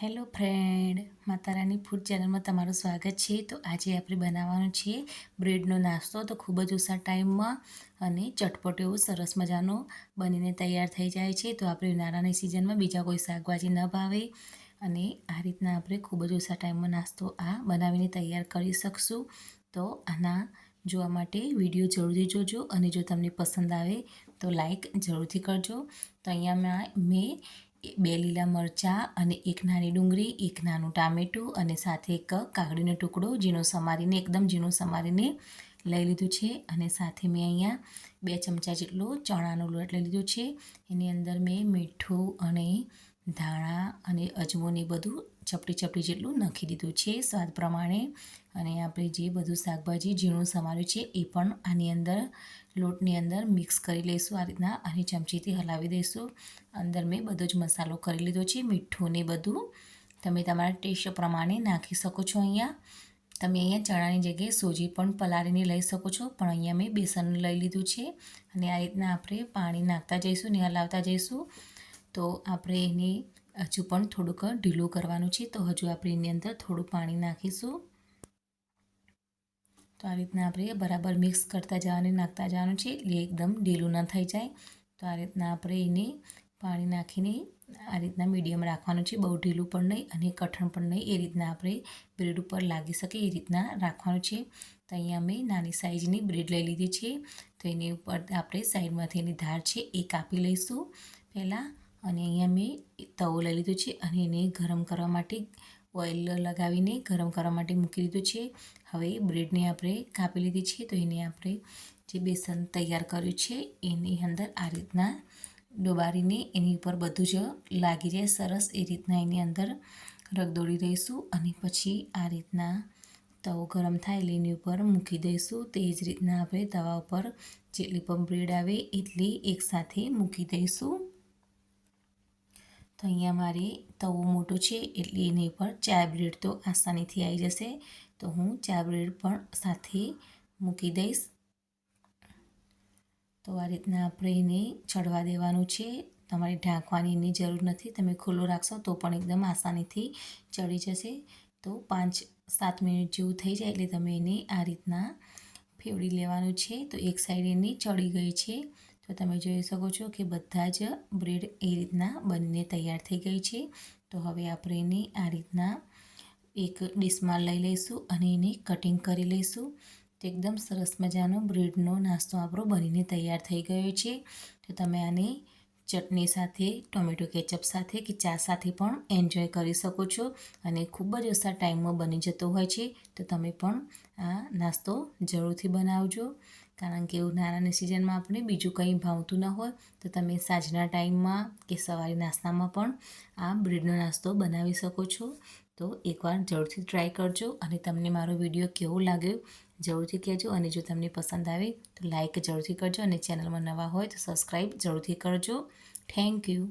Hello friend, માતારાની food ચેનલમાં તમારું સ્વાગત છે. તો આજે આપણે બનાવવાનું છે બ્રેડનો નાસ્તો. તો ખૂબ જ ઓછા ટાઈમમાં અને ચટપટો એવો સરસ મજાનો બનીને તૈયાર થઈ જાય છે. તો આપણે ઉનાળાની સિઝનમાં બીજા કોઈ શાકભાજી ન ભાવે અને આ રીતના આપણે ખૂબ જ ઓછા ટાઈમમાં નાસ્તો આ બનાવીને તૈયાર કરી શકશું. તો આના જોવા માટે વીડિયો જરૂરથી જોજો અને જો તમને પસંદ આવે તો લાઈક જરૂરથી કરજો. તો અહીંયા મેં બે લીલા મરચાં અને એક નાની ડુંગળી, એક નાનું ટામેટું અને સાથે એક કાગડીનો ટુકડો ઝીણો સમારીને, એકદમ ઝીણો સમારીને લઈ લીધું છે. અને સાથે મેં અહીંયા બે ચમચા જેટલો ચણાનો લોટ લઈ લીધો છે. એની અંદર મેં મીઠું અને ધાણા અને અજમોને બધું ચપટી ચપટી જેટલું નાખી દીધું છે સ્વાદ પ્રમાણે. અને આપણે જે બધું શાકભાજી ઝીણું સમાર્યું છે એ પણ આની અંદર, લોટની અંદર મિક્સ કરી લઈશું. આ રીતના આની ચમચીથી હલાવી દઈશું. અંદર મેં બધો જ મસાલો કરી લીધો છે, મીઠું ને બધું. તમે તમારા ટેસ્ટ પ્રમાણે નાખી શકો છો અહીંયા. તમે અહીંયા ચણાની જગ્યાએ સોજી પણ પલાળીને લઈ શકો છો, પણ અહીંયા મેં બેસન લઈ લીધું છે. અને આ રીતના આપણે પાણી નાખતા જઈશું ને હલાવતા જઈશું. તો આપણે એને હજુ પણ થોડુંક ઢીલું કરવાનું છે. તો હજુ આપણે એની અંદર થોડું પાણી નાખીશું. તો આ રીતના આપણે બરાબર મિક્સ કરતા જવાનું નાખતા જવાનું છે. એટલે એકદમ ઢીલું ન થઈ જાય. તો આ રીતના આપણે એને પાણી નાખીને આ રીતના મીડિયમ રાખવાનું છે. બહુ ઢીલું પણ નહીં અને કઠણ પણ નહીં. એ રીતના આપણે બ્રેડ ઉપર લાગી શકે એ રીતના રાખવાનું છે. તો અહીંયા મેં નાની સાઇઝની બ્રેડ લઈ લીધી છે. તો એની ઉપર આપણે સાઈડમાંથી એની ધાર છે એ કાપી લઈશું. પહેલાં અને અહીંયા મેં તવો લઈ લીધો છે અને એને ગરમ કરવા માટે ઓઇલ લગાવીને ગરમ કરવા માટે મૂકી દીધું છે. હવે બ્રેડને આપણે કાપી લીધી છે તો એને આપણે જે બેસન તૈયાર કર્યું છે એની અંદર આ રીતના ડોબારીને એની ઉપર બધું જ લાગી જાય. સરસ એ રીતના એની અંદર રગદોડી દઈશું અને પછી આ રીતના તવો ગરમ થાય એટલે એની ઉપર મૂકી દઈશું. તે જ રીતના આપણે તવા ઉપર જેટલી પણ બ્રેડ આવે એટલી એકસાથે મૂકી દઈશું. તો અહીંયા મારે તવો મોટો છે એટલે એની પર ચાર બ્રેડ તો આસાનીથી આવી જશે. તો હું ચાર બ્રેડ પણ સાથે મૂકી દઈશ. તો આ રીતના આપણે એને ચડવા દેવાનું છે. તમારે ઢાંકવાની એની જરૂર નથી. તમે ખુલ્લો રાખશો તો પણ એકદમ આસાનીથી ચડી જશે. તો પાંચ સાત મિનિટ જેવું થઈ જાય એટલે તમે એને આ રીતના ફેવડી લેવાનું છે. તો એક સાઈડ એની ચડી ગઈ છે. તો તમે જોઈ શકો છો કે બધા જ બ્રેડ એ રીતના બનીને તૈયાર થઈ ગઈ છે. તો હવે આપણે એને આ રીતના એક ડીશમાં લઈ લઈશું અને એને કટિંગ કરી લઈશું. તો એકદમ સરસ મજાનો બ્રેડનો નાસ્તો આપણો બનીને તૈયાર થઈ ગયો છે. તો તમે આને ચટણી સાથે, ટોમેટો કેચઅપ સાથે કે ચા સાથે પણ એન્જોય કરી શકો છો અને ખૂબ જ ઓછા ટાઈમમાં બની જતો હોય છે. તો તમે પણ આ નાસ્તો જરૂરથી બનાવજો. કારણ કે ઉનાળાની સિઝનમાં આપણે બીજું કંઈ ભાવતું ન હોય, તો તમે સાંજના ટાઈમમાં કે સવારે નાસ્તામાં પણ આ બ્રેડનો નાસ્તો બનાવી શકો છો. તો એકવાર જરૂરથી ટ્રાય કરજો અને તમને મારો વીડિયો કેવો લાગ્યો જરૂરથી કહેજો અને જો તમને પસંદ આવે તો લાઇક જરૂરથી કરજો અને ચેનલમાં નવા હોય તો સબસ્ક્રાઈબ જરૂરથી કરજો. Thank you.